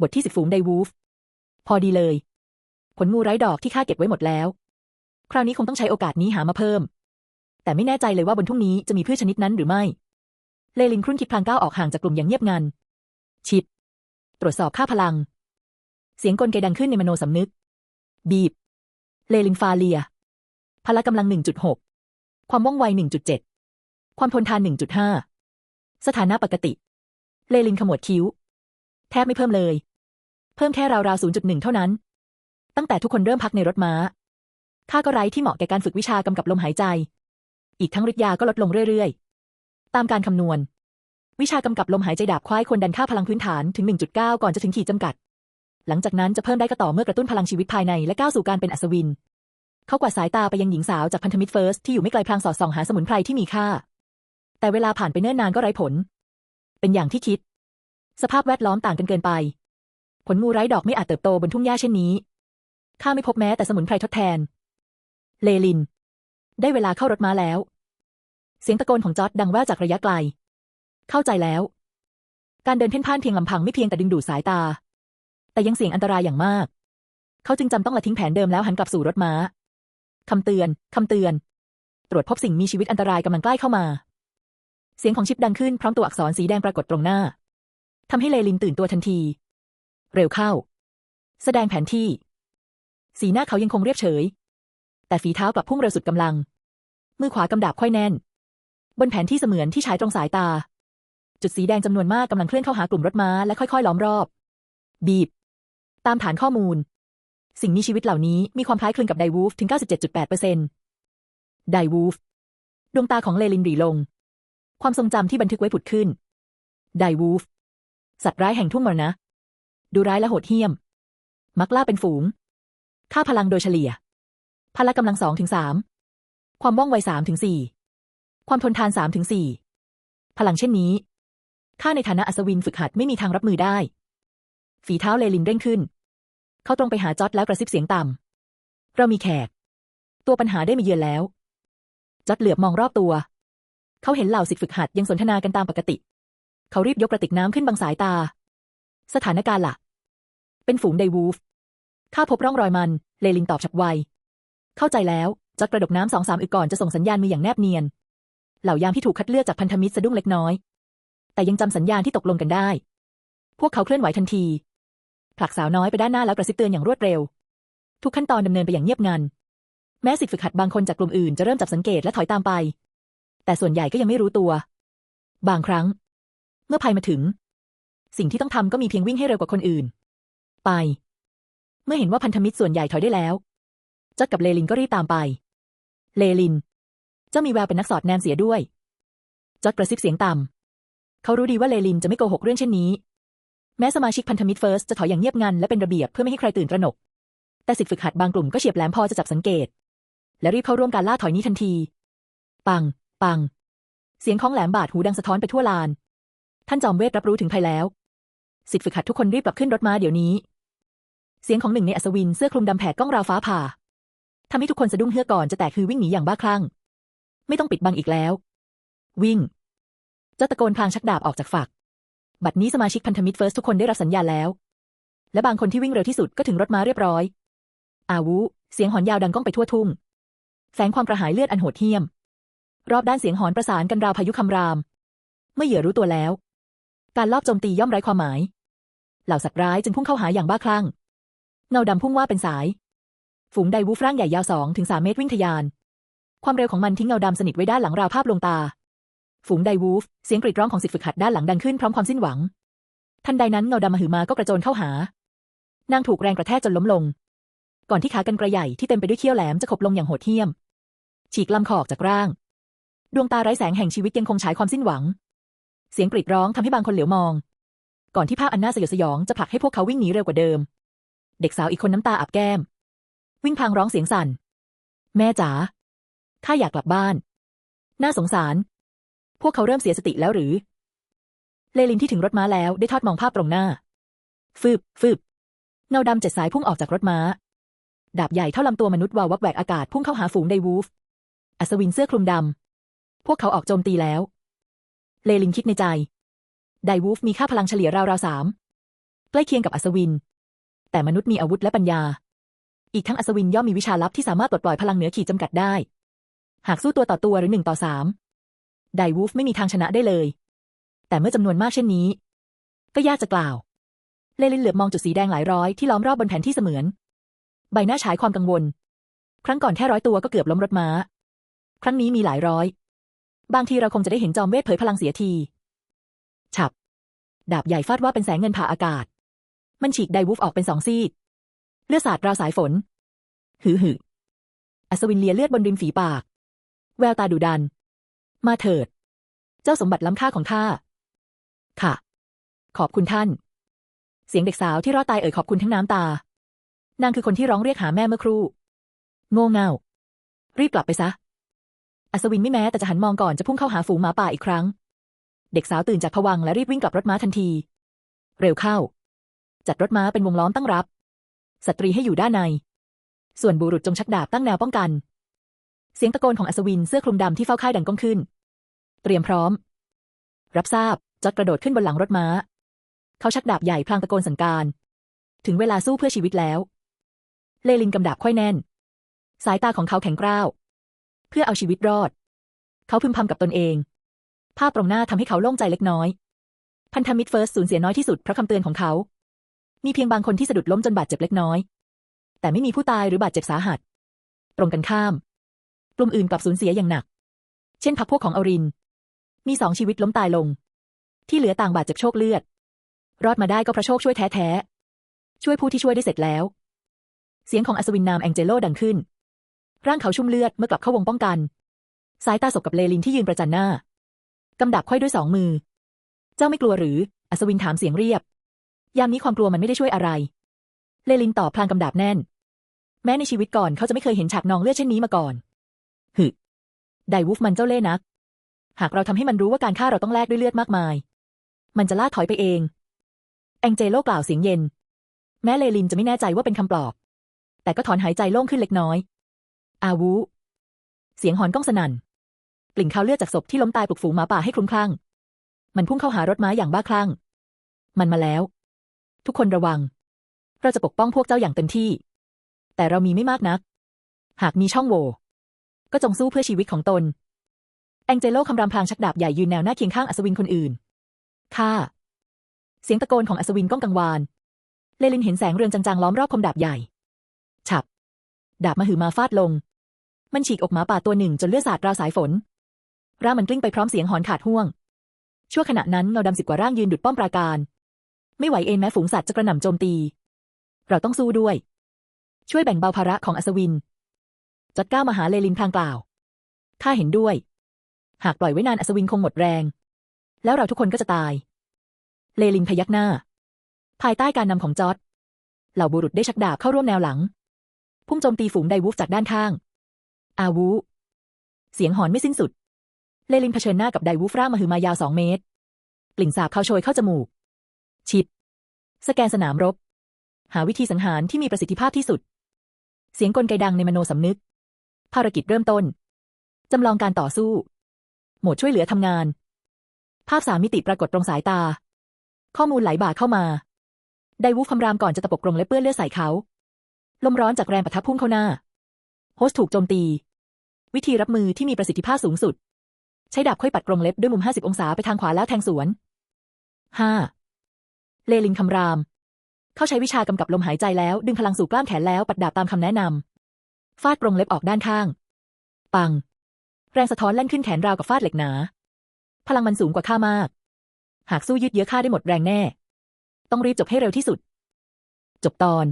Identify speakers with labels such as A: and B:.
A: บทที่สิบฝูงไดวูฟ พอดีเลย ผลงูไร้ดอกที่ข้าเก็บไว้หมดแล้ว คราวนี้คงต้องใช้โอกาสนี้หามาเพิ่ม แต่ไม่แน่ใจเลยว่าบนทุ่งนี้จะมีพืชชนิดนั้นหรือไม่ เลลินครุ่นคิดพลางก้าวออกห่างจากกลุ่มอย่างเงียบงัน ชิด ตรวจสอบค่าพลัง เสียงกลไกดังขึ้นในมโนสำนึก บีบ เลลินฟาเลีย พละกำลัง 1.6 ความว่องไว 1.7 ความทนทาน 1.5 สถานะปกติ เลลินขมวดคิ้ว แทบไม่เพิ่มเลย เพิ่มแค่ราวๆ 0.1 เท่านั้น ตั้งแต่ทุกคนเริ่มพักในรถม้าข้าก็ไร้ที่เหมาะแก่การฝึกวิชากำกับลมหายใจ อีกทั้งฤทธิ์ยาก็ลดลงเรื่อยๆ ตามการคำนวณ วิชากำกับลมหายใจดาบควายควรดันค่าพลังพื้นฐานถึง 1.9 ก่อนจะถึงขีดจำกัด หลังจากนั้นจะเพิ่มได้ก็ต่อเมื่อกระตุ้นพลังชีวิตภายในและก้าวสู่การเป็นอัศวิน เขากวาดสายตาไปยังหญิงสาวจากพันธมิตรเฟิร์สที่อยู่ไม่ไกลพลางสอดส่องหาสมุนไพรที่มีค่า แต่เวลาผ่านไปเนิ่นนานก็ไร้ผล เป็นอย่างที่คิด สภาพแวดล้อมต่างกันเกินไป ผลงูไร้ดอกไม่อาจเติบโตบนทุ่งหญ้าเช่นนี้ ข้าไม่พบแม้แต่สมุนไพรทดแทน เลลิน ได้เวลาเข้ารถม้าแล้ว เสียงตะโกนของจอร์ดดังแว่วจากระยะไกล เข้าใจแล้ว การเดินเพ่นพ่านเพียงลำพังไม่เพียงแต่ดึงดูดสายตา แต่ยังเสี่ยงอันตรายอย่างมาก เขาจึงจำต้องละทิ้งแผนเดิมแล้วหันกลับสู่รถม้าคำเตือนคำเตือน ตรวจพบสิ่งมีชีวิตอันตรายกำลังใกล้เข้ามา เสียงของชิปดังขึ้นพร้อมตัวอักษรสีแดงปรากฏตรงหน้า ทำให้เลลินตื่นตัวทันที เร็วเข้า แสดงแผนที่ สีหน้าเขายังคงเรียบเฉย แต่ฝีเท้ากลับพุ่งเร็วสุดกำลัง มือขวากำดาบค่อยแน่น บนแผนที่เสมือนที่ฉายตรงสายตา จุดสีแดงจำนวนมากกำลังเคลื่อนเข้าหากลุ่มรถม้าและค่อยๆล้อมรอบ บีบ ตามฐานข้อมูล สิ่งมีชีวิตเหล่านี้มีความคล้ายคลึงกับไดวูฟถึง 97.8%ไดวูฟดวงตาของเลลินหรีลง ความทรงจำที่บันทึกไว้ผุดขึ้น ไดวูฟ สัตว์ร้ายแห่งทุ่งมรณะ ดูร้ายและโหดเหี้ยม มักล่าเป็นฝูง ค่าพลังโดยเฉลี่ย พละกำลังสองถึงสาม ความว่องไวสามถึงสี่ ความทนทานสามถึงสี่ พลังเช่นนี้ ข้าในฐานะอัศวินฝึกหัดไม่มีทางรับมือได้ ฝีเท้าเลลินเร่งขึ้น เขาตรงไปหาจอดแล้วกระซิบเสียงต่ำ เรามีแขก ตัวปัญหาได้มาเยือนแล้ว จอดเหลือบมองรอบตัว เขาเห็นเหล่าศิษย์ฝึกหัดยังสนทนากันตามปกติ เขารีบยกกระติกน้ำขึ้นบังสายตา สถานการณ์หลักเป็นฝูงไดวูฟ ข้าพบร่องรอยมัน เลลินตอบฉับไว เข้าใจแล้วจอดกระดกน้ำสองสามอึกก่อนจะส่งสัญญาณมืออย่างแนบเนียน เหล่ายามที่ถูกคัดเลือกจากพันธมิตรสะดุ้งเล็กน้อย แต่ยังจำสัญญาณที่ตกลงกันได้ พวกเขาเคลื่อนไหวทันที ผลักสาวน้อยไปด้านหน้าแล้วกระซิบเตือนอย่างรวดเร็ว ทุกขั้นตอนดำเนินไปอย่างเงียบงัน แม้สิทธิฝึกหัดบางคนจากกลุ่มอื่นจะเริ่มจับสังเกตและถอยตามไป แต่ส่วนใหญ่ก็ยังไม่รู้ตัว บางครั้ง เมื่อภัยมาถึง สิ่งที่ต้องทำก็มีเพียงวิ่งให้เร็วกว่าคนอื่น ไป เมื่อเห็นว่าพันธมิตรส่วนใหญ่ถอยได้แล้วจอดกับเลลินก็รีบตามไป เลลิน เจ้ามีแววเป็นนักสอดแนมเสียด้วยจอดกระซิบเสียงต่ำเขารู้ดีว่าเลลินจะไม่โกหกเรื่องเช่นนี้ แม้สมาชิกพันธมิตรเฟิร์สจะถอยอย่างเงียบงันและเป็นระเบียบเพื่อไม่ให้ใครตื่นตระหนก แต่สิทธิฝึกหัดบางกลุ่มก็เฉียบแหลมพอจะจับสังเกต และรีบเข้าร่วมการล่าถอยนี้ทันที ปัง ปัง เสียงของแหลมบาดหูดังสะท้อนไปทั่วลาน ท่านจอมเวทรับรู้ถึงภัยแล้วสิทธิฝึกหัดทุกคนรีบกลับขึ้นรถม้าเดี๋ยวนี้ เสียงของหนึ่งในอัศวินเสื้อคลุมดำแผดก้องราวฟ้าผ่าทำให้ทุกคนสะดุ้งเฮือกก่อนจะแตกคือวิ่งหนีอย่างบ้าคลั่ง ไม่ต้องปิดบังอีกแล้ว วิ่ง เจ้าตะโกนพลางชักดาบออกจากฝัก บัดนี้สมาชิกพันธมิตรเฟิร์สทุกคนได้รับสัญญาณแล้ว และบางคนที่วิ่งเร็วที่สุดก็ถึงรถม้าเรียบร้อย อาวุ เสียงหอนยาวดังก้องไปทั่วทุ่งแฝงความกระหายเลือดอันโหดเหี้ยม รอบด้านเสียงหอนประสานกันราวพายุคำราม เมื่อเหยื่อรู้ตัวแล้ว การลอบโจมตีย่อมไร้ความหมาย เหล่าสัตว์ร้ายจึงพุ่งเข้าหาอย่างบ้าคลั่ง เงาดำพุ่งว่าเป็นสาย ฝูงไดวูฟร่างใหญ่ยาวสองถึงสามเมตรวิ่งทะยาน ความเร็วของมันทิ้งเงาดำสนิทไว้ด้านหลังราวภาพลวงตา ฝูงไดวูฟเสียงกรีดร้องของสิทธิฝึกหัดด้านหลังดังขึ้นพร้อมความสิ้นหวัง ทันใดนั้นเงาดำมหึมาก็กระโจนเข้าหา นางถูกแรงกระแทกจนล้มลง ก่อนที่ขากันไกรใหญ่ที่เต็มไปด้วยเขี้ยวแหลมจะขบลงอย่างโหดเหี้ยม ฉีกลำคอออกจากร่าง ดวงตาไร้แสงแห่งชีวิตยังคงฉายความสิ้นหวัง เสียงกรีดร้องทำให้บางคนเหลียวมอง ก่อนที่ภาพอันน่าสยดสยองจะผลักให้พวกเขาวิ่งหนีเร็วกว่าเดิม เด็กสาวอีกคนน้ำตาอับแก้ม วิ่งพางร้องเสียงสั่น แม่จ๋าข้าอยากกลับบ้าน น่าสงสาร พวกเขาเริ่มเสียสติแล้วหรือ เลลินที่ถึงรถม้าแล้วได้ทอดมองภาพตรงหน้า ฟืบ ฟืบ เงาดำเจ็ดสายพุ่งออกจากรถม้า ดาบใหญ่เท่าลำตัวมนุษย์วาววับแหวกอากาศพุ่งเข้าหาฝูงไดวูฟ อัศวินเสื้อคลุมดำ พวกเขาออกโจมตีแล้ว เลลินคิดในใจ ไดวูฟมีค่าพลังเฉลี่ยราวๆสามใกล้เคียงกับอัศวิน แต่มนุษย์มีอาวุธและปัญญา อีกทั้งอัศวินย่อมมีวิชาลับที่สามารถปลดปล่อยพลังเหนือขีดจำกัดได้ หากสู้ตัวต่อตัวหรือหนึ่งต่อสามไดวูฟไม่มีทางชนะได้เลย แต่เมื่อจำนวนมากเช่นนี้ ก็ยากจะกล่าว เลลินเหลือบมองจุดสีแดงหลายร้อยที่ล้อมรอบบนแผนที่เสมือน ใบหน้าฉายความกังวล ครั้งก่อนแค่ร้อยตัวก็เกือบล้มรถม้า ครั้งนี้มีหลายร้อย บางทีเราคงจะได้เห็นจอมเวทเผยพลังเสียที ฉับ ดาบใหญ่ฟาดว่าเป็นแสงเงินผ่าอากาศ มันฉีกไดวูฟออกเป็นสองซีกเลือดสาดราวสายฝน หือหืออัศวินเลียเลือดบนริมฝีปาก แววตาดุดัน มาเถิด เจ้าสมบัติล้ำค่าของข้า ค่ะ ขอบคุณท่าน เสียงเด็กสาวที่รอดตายเอ่ยขอบคุณทั้งน้ำตา นางคือคนที่ร้องเรียกหาแม่เมื่อครู่ โง่เง่า รีบกลับไปซะ อัศวินไม่แม้แต่จะหันมองก่อนจะพุ่งเข้าหาฝูงหมาป่าอีกครั้ง เด็กสาวตื่นจากผวังและรีบวิ่งกลับรถม้าทันที เร็วเข้า จัดรถม้าเป็นวงล้อมตั้งรับ สตรีให้อยู่ด้านใน ส่วนบุรุษจงชักดาบตั้งแนวป้องกัน เสียงตะโกนของอัศวินเสื้อคลุมดำที่เฝ้าค่ายดังก้องขึ้น เตรียมพร้อม รับทราบจอดกระโดดขึ้นบนหลังรถม้า เขาชักดาบใหญ่พลางตะโกนสั่งการ ถึงเวลาสู้เพื่อชีวิตแล้ว เลลินกำดาบค่อยแน่น สายตาของเขาแข็งกร้าว พื่อเอาชีวิตรอด เขาพึมพำกับตนเอง ภาพตรงหน้าทำให้เขาโล่งใจเล็กน้อย พันธมิตรเฟิร์สสูญเสียน้อยที่สุดเพราะคำเตือนของเขา มีเพียงบางคนที่สะดุดล้มจนบาดเจ็บเล็กน้อย แต่ไม่มีผู้ตายหรือบาดเจ็บสาหัส ตรงกันข้าม กลุ่มอื่นกลับสูญเสียอย่างหนัก เช่นพรรคพวกของอริน มีสองชีวิตล้มตายลง ที่เหลือต่างบาดเจ็บโชคเลือด รอดมาได้ก็เพราะโชคช่วยแท้ๆช่วยผู้ที่ช่วยได้เสร็จแล้ว เสียงของอัศวินนามแองเจโลดังขึ้น ร่างเขาชุ่มเลือดเมื่อกลับเข้าวงป้องกัน สายตาสบกับเลลินที่ยืนประจันหน้ากำดับค่อยด้วยสองมือ เจ้าไม่กลัวหรือ อัศวินถามเสียงเรียบ ยามนี้ความกลัวมันไม่ได้ช่วยอะไร เลลินตอบพลางกำดับแน่น แม้ในชีวิตก่อนเขาจะไม่เคยเห็นฉากนองเลือดเช่นนี้มาก่อน หึ ไดวูฟมันเจ้าเล่ห์นัก หากเราทำให้มันรู้ว่าการฆ่าเราต้องแลกด้วยเลือดมากมาย มันจะล่าถอยไปเอง แองเจโลกล่าวเสียงเย็น แม้เลลินจะไม่แน่ใจว่าเป็นคำปลอบ แต่ก็ถอนหายใจโล่งขึ้นเล็กน้อย อาวูเสียงหอนก้องสนั่น กลิ่นคาวเลือดจากศพที่ล้มตายปลุกฝูงหมาป่าให้คลุ้มคลั่ง มันพุ่งเข้าหารถม้าอย่างบ้าคลั่ง มันมาแล้ว ทุกคนระวัง เราจะปกป้องพวกเจ้าอย่างเต็มที่ แต่เรามีไม่มากนัก หากมีช่องโหว่ ก็จงสู้เพื่อชีวิตของตน แองเจโลคำรามพลางชักดาบใหญ่ยืนแนวหน้าเคียงข้างอัศวินคนอื่นข้าเสียงตะโกนของอัศวินก้องกังวาน เลลินเห็นแสงเรืองจางๆล้อมรอบคมดาบใหญ่ ฉับ ดาบมหือมาฟาดลง มันฉีกอกหมาป่าตัวหนึ่งจนเลือดสาดราวสายฝนร่างมันกลิ้งไปพร้อมเสียงหอนขาดห่วง ชั่วขณะนั้นเงาดำสิบกว่าร่างยืนดุดป้อมปราการ ไม่ไหวเองแม้ฝูงสัตว์จะกระหน่ำโจมตี เราต้องสู้ด้วย ช่วยแบ่งเบาภาระของอัศวิน จัดก้าวมาหาเลลินพลางกล่าวข้าเห็นด้วย หากปล่อยไว้นานอัศวินคงหมดแรง แล้วเราทุกคนก็จะตาย เลลินพยักหน้า ภายใต้การนำของจอร์ดเหล่าบุรุษได้ชักดาบเข้าร่วมแนวหลัง พุ่งโจมตีฝูงไดวูฟจากด้านข้าง อาวูเสียงหอนไม่สิ้นสุด เลลินเผชิญหน้ากับไดวูฟร่างมหึมายาวสองเมตร กลิ่นสาบเข้าโชยเข้าจมูก ชิด สแกนสนามรบ หาวิธีสังหารที่มีประสิทธิภาพที่สุด เสียงกลไกดังในมโนสำนึก ภารกิจเริ่มต้น จำลองการต่อสู้ โหมดช่วยเหลือทำงาน ภาพสามมิติปรากฏตรงสายตา ข้อมูลไหลบ่าเข้ามา ไดวูฟคำรามก่อนจะตะปบกรงและเปื้อนเลือดใส่เขา ลมร้อนจากแรงปะทะพุ่งเข้าหน้า โฮสต์ถูกโจมตี วิธีรับมือที่มีประสิทธิภาพสูงสุด ใช้ดาบค่อยปัดกรงเล็บด้วยมุม 50 องศาไปทางขวาแล้วแทงสวน 5. เลลินคำราม เขาใช้วิชากำกับลมหายใจแล้ว ดึงพลังสู่กล้ามแขนแล้วปัดดาบตามคำแนะนำฟาดกรงเล็บออกด้านข้าง ปัง แรงสะท้อนแล่นขึ้นแขนราวกับฟาดเหล็กหนา พลังมันสูงกว่าข้ามาก หากสู้ยืดเยื้อข้าได้หมดแรงแน่ ต้องรีบจบให้เร็วที่สุด จบตอน